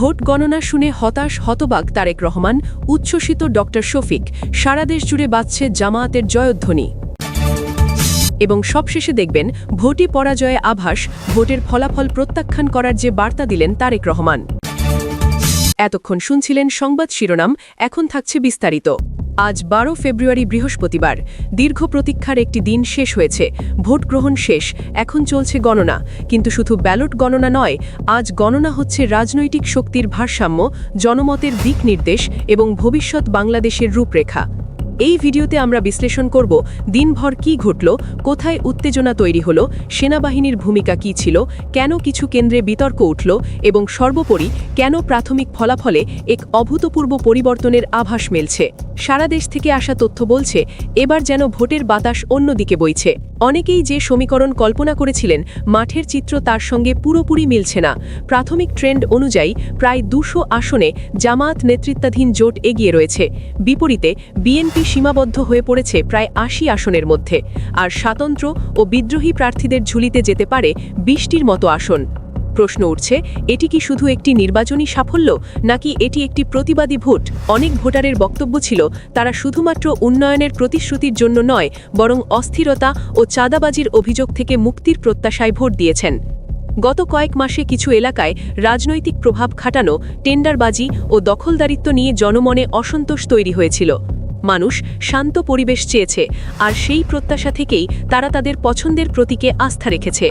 Vote গণনা শুনে হতাশ হতবাক তারেক রহমান, উচ্ছ্বসিত ড. শফিক সারাদেশ জুড়ে বাজছে জামায়াতের জয়ধ্বনি। এবং সবশেষে দেখবেন, ভোটই পরাজয়ে আভাস, ভোটের ফলাফল প্রত্যাখ্যান করার যে বার্তা দিলেন তারেক রহমান। এতক্ষণ শুনছিলেন সংবাদ শিরোনাম, এখন থাকছে বিস্তারিত। আজ বারো ফেব্রুয়ারি বৃহস্পতিবার। দীর্ঘ প্রতীক্ষার একটি দিন শেষ হয়েছে। ভোট গ্রহণ শেষ। এখন চলছে গণনা। কিন্তু শুধু ব্যালট গণনা নয়, আজ গণনা হচ্ছে রাজনৈতিক শক্তির ভারসাম্য, জনমতের দিক নির্দেশ এবং ভবিষ্যৎ বাংলাদেশের রূপরেখা। এই ভিডিওতে আমরা বিশ্লেষণ করব দিনভর কি ঘটল, কোথায় উত্তেজনা তৈরি হলো, সেনাবাহিনীর ভূমিকা কি ছিল, কেন কিছু কেন্দ্রে বিতর্ক উঠল এবং সর্বোপরি কেন প্রাথমিক ফলাফলে এক অভূতপূর্ব পরিবর্তনের আভাস মেলছে। সারা দেশ থেকে আসা তথ্য বলছে, এবার যেন ভোটের বাতাস অন্যদিকে বইছে। অনেকেই যে সমীকরণ কল্পনা করেছিলেন, মাঠের চিত্র তার সঙ্গে পুরোপুরি মিলছে না। প্রাথমিক ট্রেন্ড অনুযায়ী প্রায় দুশো আসনে জামায়াত নেতৃত্বাধীন জোট এগিয়ে রয়েছে। বিপরীতে বিএনপি সীমাবদ্ধ হয়ে পড়েছে প্রায় আশি আসনের মধ্যে। আর স্বাতন্ত্র ও বিদ্রোহী প্রার্থীদের ঝুলিতে যেতে পারে বিশটির মতো আসন। প্রশ্ন উঠছে, এটি কি শুধু একটি নির্বাচনী সাফল্য, নাকি এটি একটি প্রতিবাদী ভোট? অনেক ভোটারের বক্তব্য ছিল, তারা শুধুমাত্র উন্নয়নের প্রতিশ্রুতির জন্য নয়, বরং অস্থিরতা ও চাঁদাবাজির অভিযোগ থেকে মুক্তির প্রত্যাশায় ভোট দিয়েছেন। গত কয়েক মাসে কিছু এলাকায় রাজনৈতিক প্রভাব খাটানো, টেন্ডারবাজি ও দখলদারিত্ব নিয়ে জনমনে অসন্তোষ তৈরি হয়েছিল। মানুষ শান্ত পরিবেশ চেয়েছে, আর সেই প্রত্যাশা থেকেই তারা তাদের পছন্দের প্রতীকে আস্থা রেখেছে।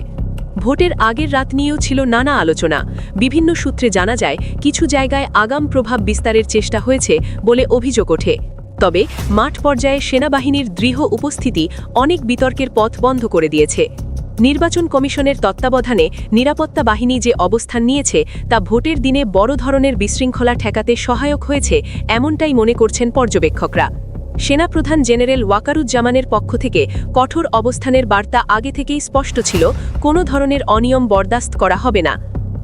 ভোটের আগের রাত নিয়েও ছিল নানা আলোচনা। বিভিন্ন সূত্রে জানা যায়, কিছু জায়গায় আগাম প্রভাব বিস্তারের চেষ্টা হয়েছে বলে অভিযোগ ওঠে। তবে মাঠ পর্যায়ে সেনাবাহিনীর দৃঢ় উপস্থিতি অনেক বিতর্কের পথ বন্ধ করে দিয়েছে। নির্বাচন কমিশনের তত্ত্বাবধানে নিরাপত্তা বাহিনী যে অবস্থান নিয়েছে তা ভোটের দিনে বড় ধরনের বিশৃঙ্খলা ঠেকাতে সহায়ক হয়েছে এমনটাই মনে করছেন পর্যবেক্ষকরা। সেনাপ্রধান জেনারেল ওয়াকারুজ্জামানের পক্ষ থেকে কঠোর অবস্থানের বার্তা আগে থেকেই স্পষ্ট ছিল, কোনো ধরনের অনিয়ম বরদাস্ত করা হবে না।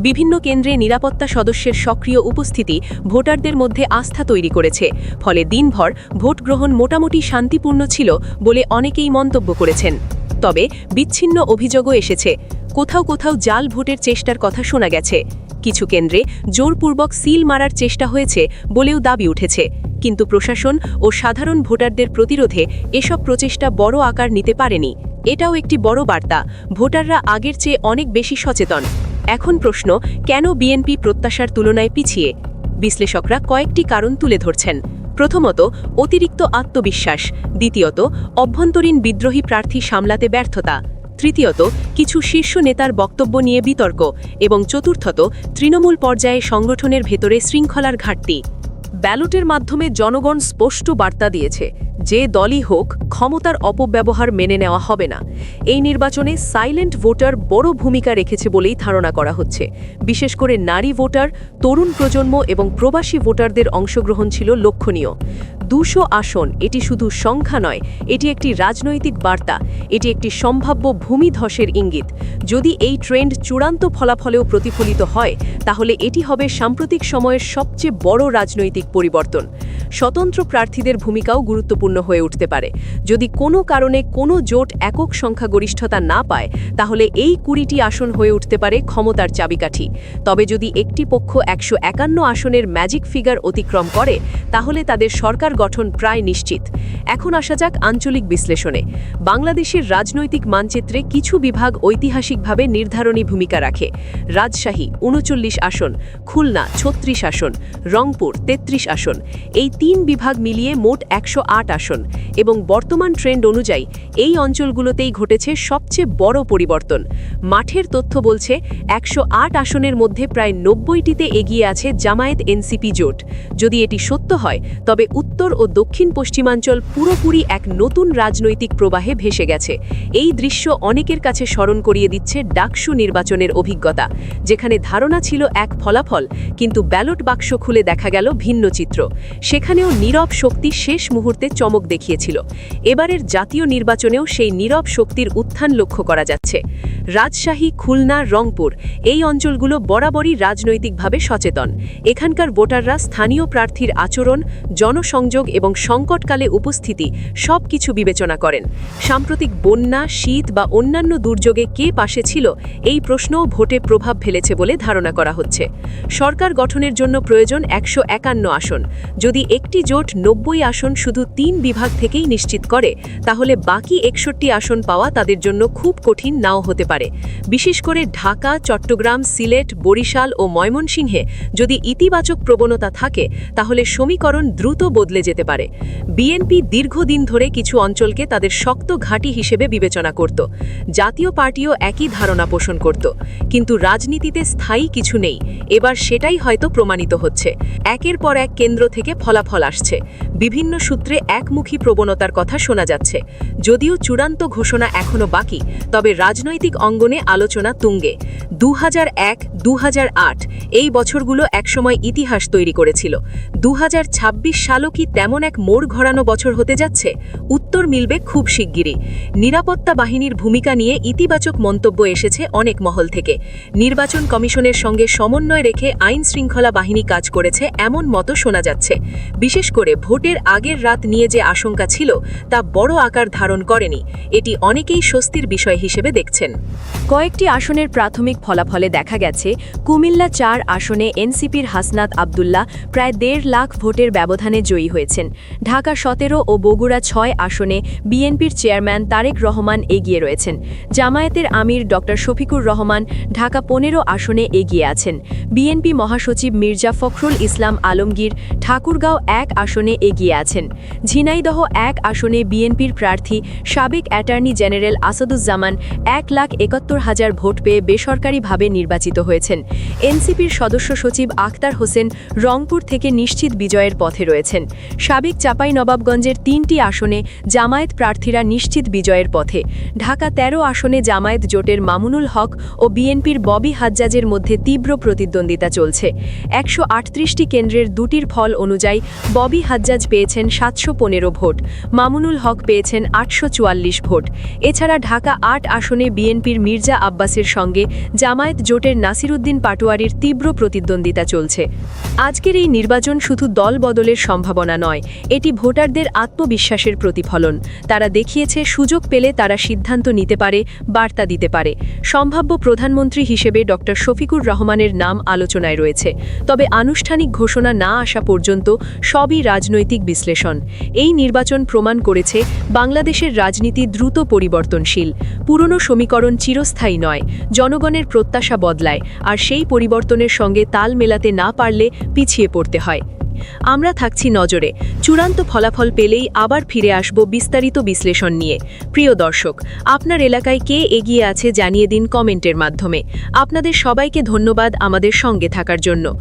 বিভিন্ন কেন্দ্রে নিরাপত্তা সদস্যের সক্রিয় উপস্থিতি ভোটারদের মধ্যে আস্থা তৈরি করেছে, ফলে দিনভর ভোট গ্রহণ মোটামুটি শান্তিপূর্ণ ছিল বলে অনেকেই মন্তব্য করেছেন। তবে বিচ্ছিন্ন অভিযোগও এসেছে। কোথাও কোথাও জাল ভোটের চেষ্টার কথা শোনা গেছে। কিছু কেন্দ্রে জোরপূর্বক সিল মারার চেষ্টা হয়েছে বলেও দাবি উঠেছে। কিন্তু প্রশাসন ও সাধারণ ভোটারদের প্রতিরোধে এসব প্রচেষ্টা বড় আকার নিতে পারেনি। এটাও একটি বড় বার্তা। ভোটাররা আগের চেয়ে অনেক বেশি সচেতন। এখন প্রশ্ন, কেন বিএনপি প্রত্যাশার তুলনায় পিছিয়ে? বিশ্লেষকরা কয়েকটি কারণ তুলে ধরছেন। প্রথমত, অতিরিক্ত আত্মবিশ্বাস, দ্বিতীয়ত, অভ্যন্তরীণ বিদ্রোহী প্রার্থী সামলাতে ব্যর্থতা, তৃতীয়ত, কিছু শীর্ষ নেতার বক্তব্য নিয়ে বিতর্ক, এবং চতুর্থত, তৃণমূল পর্যায়ে সংগঠনের ভেতরে শৃঙ্খলার ঘাটতি। ব্যালটের মাধ্যমে জনগণ স্পষ্ট বার্তা দিয়েছে। যে দলই হোক, ক্ষমতার অপব্যবহার মেনে নেওয়া হবে না। এই নির্বাচনে সাইলেন্ট ভোটার বড় ভূমিকা রেখেছে বলেই ধারণা করা হচ্ছে। বিশেষ করে নারী ভোটার, তরুণ প্রজন্ম এবং প্রবাসী ভোটারদের অংশগ্রহণ ছিল লক্ষণীয়। দুশো আসন, এটি শুধু সংখ্যা নয়, এটি একটি রাজনৈতিক বার্তা, এটি একটি সম্ভাব্য ভূমিধসের ইঙ্গিত। যদি এই ট্রেন্ড চূড়ান্ত ফলাফলেও প্রতিফলিত হয়, তাহলে এটি হবে সাম্প্রতিক সময়ের সবচেয়ে বড় রাজনৈতিক পরিবর্তন। স্বতন্ত্র প্রার্থীদের ভূমিকাও গুরুত্বপূর্ণ। হয়ে উঠতে পারে। যদি কোনো কারণে কোনো জোট একক সংখ্যাগরিষ্ঠতা না পায়, তাহলে এই কুড়িটি আসন হয়ে উঠতে পারে ক্ষমতার চাবিকাঠি। তবে যদি একটি পক্ষ একশো একান্ন আসনের ম্যাজিক ফিগার অতিক্রম করে, তাহলে তাদের সরকার গঠন প্রায় নিশ্চিত। এখন আসা যাক আঞ্চলিক বিশ্লেষণে। বাংলাদেশের রাজনৈতিক মানচিত্রে কিছু বিভাগ ঐতিহাসিকভাবে নির্ধারণী ভূমিকা রাখে। রাজশাহী উনচল্লিশ আসন, খুলনা ছত্রিশ আসন, রংপুর তেত্রিশ আসন। এই তিন বিভাগ মিলিয়ে মোট একশো আট আসন এবং বর্তমান ট্রেন্ড অনুযায়ী এই অঞ্চলগুলোতেই ঘটেছে সবচেয়ে বড় পরিবর্তন। মাঠের তথ্য বলছে, একশো আসনের মধ্যে প্রায় নব্বইটিতে এগিয়ে আছে জামায়াত এনসিপি জোট। যদি এটি সত্য হয়, তবে উত্তর ও দক্ষিণ পশ্চিমাঞ্চল পুরোপুরি এক নতুন রাজনৈতিক প্রবাহে ভেসে গেছে। এই দৃশ্য অনেকের কাছে স্মরণ করিয়ে দিচ্ছে ডাকসু নির্বাচনের অভিজ্ঞতা, যেখানে ধারণা ছিল এক ফলাফল, কিন্তু ব্যালট বাক্স খুলে দেখা গেল ভিন্ন চিত্র। সেখানেও নীরব শক্তি শেষ মুহূর্তে চমক দেখিয়েছিল। এবারের জাতীয় নির্বাচনেও সেই নীরব শক্তির উত্থান লক্ষ্য করা যাচ্ছে। রাজশাহী, খুলনা, রংপুর এই অঞ্চলগুলো বরাবরই রাজনৈতিকভাবে সচেতন। এখানকার ভোটাররা স্থানীয় প্রার্থীর আচরণ, জনসংযোগ এবং সংকটকালে উপস্থিতি সব কিছু বিবেচনা করেন। সাম্প্রতিক বন্যা, শীত বা অন্যান্য দুর্যোগে কে পাশে ছিল এই প্রশ্নও ভোটে প্রভাব ফেলেছে বলে ধারণা করা হচ্ছে। সরকার গঠনের জন্য প্রয়োজন একশো একান্ন আসন। যদি একটি জোট নব্বই আসন শুধু তিন বিভাগ থেকেই নিশ্চিত করে, তাহলে বাকি একষট্টি আসন পাওয়া তাদের জন্য খুব কঠিন নাও হতে পারে। বিশেষ করে ঢাকা, চট্টগ্রাম, সিলেট, বরিশাল ও ময়মনসিংহে যদি ইতিবাচক প্রবণতা থাকে, তাহলে সমীকরণ দ্রুত বদলে যেতে পারে। বিএনপি দীর্ঘদিন ধরে কিছু অঞ্চলকে তাদের শক্ত ঘাঁটি হিসেবে বিবেচনা করত। জাতীয় পার্টিও একই ধারণা পোষণ করত। কিন্তু রাজনীতিতে স্থায়ী কিছু নেই। এবার সেটাই হয়তো প্রমাণিত হচ্ছে। একের পর এক কেন্দ্র থেকে ফলাফল আসছে। বিভিন্ন সূত্রে একমুখী প্রবণতার কথা শোনা যাচ্ছে। যদিও চূড়ান্ত ঘোষণা এখনও বাকি, তবে রাজনৈতিক অঙ্গনে আলোচনা তুঙ্গে। দু হাজার এক এই বছরগুলো একসময় ইতিহাস তৈরি করেছিল। দু সালও কি তেমন এক মোড় ঘোরানো বছর হতে যাচ্ছে? উত্তর মিলবে খুব শিগগিরই। নিরাপত্তা বাহিনীর ভূমিকা নিয়ে ইতিবাচক মন্তব্য এসেছে অনেক মহল থেকে। নির্বাচন কমিশনের সঙ্গে সমন্বয় রেখে আইন শৃঙ্খলা বাহিনী কাজ করেছে এমন মতো শোনা যাচ্ছে। বিশেষ করে ভোটের আগের রাত নিয়ে যে আশঙ্কা ছিল তা বড় আকার ধারণ করেনি। এটি অনেকেই স্বস্তির বিষয় হিসেবে দেখছেন। কয়েকটি আসনের প্রাথমিক ফলাফলে দেখা গেছে, কুমিল্লা চার আসনে এনসিপির হাসনাত আবদুল্লাহ প্রায় দেড় লাখ ভোটের ব্যবধানে জয়ী হয়েছেন। ঢাকা সতেরো ও বগুড়া ছয় আসনে বিএনপির চেয়ারম্যান তারেক রহমান এগিয়ে রয়েছেন। জামায়াতের আমির ড. শফিকুর রহমান ঢাকা পনেরো আসনে এগিয়ে আছেন। বিএনপি মহাসচিব মির্জা ফখরুল ইসলাম আলমগীর ঠাকুরগাঁও এক আসনে এগিয়ে আছেন। ঝিনাইদহ এক আসনে বিএনপির প্রার্থী সাবেক অ্যাটর্নি জেনারেল আসাদুজ্জামান এক লাখ একাত্তর হাজার ভোট পেয়ে বেসরকারিভাবে নির্বাচিত হয়েছেন। এনসিপির সদস্য সচিব আখতার হোসেন রংপুর থেকে নিশ্চিত বিজয়ের পথে রয়েছেন। সাবেক চাপাই নবাবগঞ্জের তিনটি আসনে জামায়াত প্রার্থীরা নিশ্চিত বিজয়ের পথে। ঢাকা ১৩ আসনে জামায়াত জোটের মামুনুল হক ও বিএনপির ববি হাজ্জাজের মধ্যে তীব্র প্রতিদ্বন্দ্বিতা চলছে। একশো কেন্দ্রের দুটির ফল অনুযায়ী ববি হাজ্জাজ পেয়েছেন সাতশো পনেরো ভোট। মামুনুল হক পেয়েছেন আটশো চুয়াল্লিশ ভোট। এছাড়া ঢাকা আট আসনে বিএনপির মির্জা আব্বাসের সঙ্গে জামায়াত জোটের নাসিরুদ্দিন পাটোয়ারির তীব্র প্রতিদ্বন্দ্বিতা চলছে। আজকের এই নির্বাচন শুধু দল বদলের সম্ভাবনা নয়, এটি ভোটারদের আত্মবিশ্বাসের প্রতিফলন। তারা দেখিয়েছে সুযোগ পেলে তারা সিদ্ধান্ত নিতে পারে, বার্তা দিতে পারে। সম্ভাব্য প্রধানমন্ত্রী হিসেবে ড. শফিকুর রহমানের নাম আলোচনায় রয়েছে। তবে আনুষ্ঠানিক ঘোষণা না আসা পর্যন্ত সবই রাজনৈতিক বিশ্লেষণ। এই নির্বাচন প্রমাণ করেছে বাংলাদেশের রাজনীতি দ্রুত পরিবর্তনশীল। পুরনো সমীকরণ চিরস্থায়ী নয়, জনগণের প্রত্যাশা বদলায়, আর সেই পরিবর্তনের সঙ্গে তাল মেলাতে না পারলে পিছিয়ে পড়তে হয়। আমরা থাকছি নজরে, চূড়ান্ত ফলাফল পেলেই আবার ফিরে আসব বিস্তারিত বিশ্লেষণ নিয়ে। প্রিয় দর্শক, আপনার এলাকায় কে এগিয়ে আছে জানিয়ে দিন কমেন্টের মাধ্যমে। আপনাদের সবাইকে ধন্যবাদ আমাদের সঙ্গে থাকার জন্য।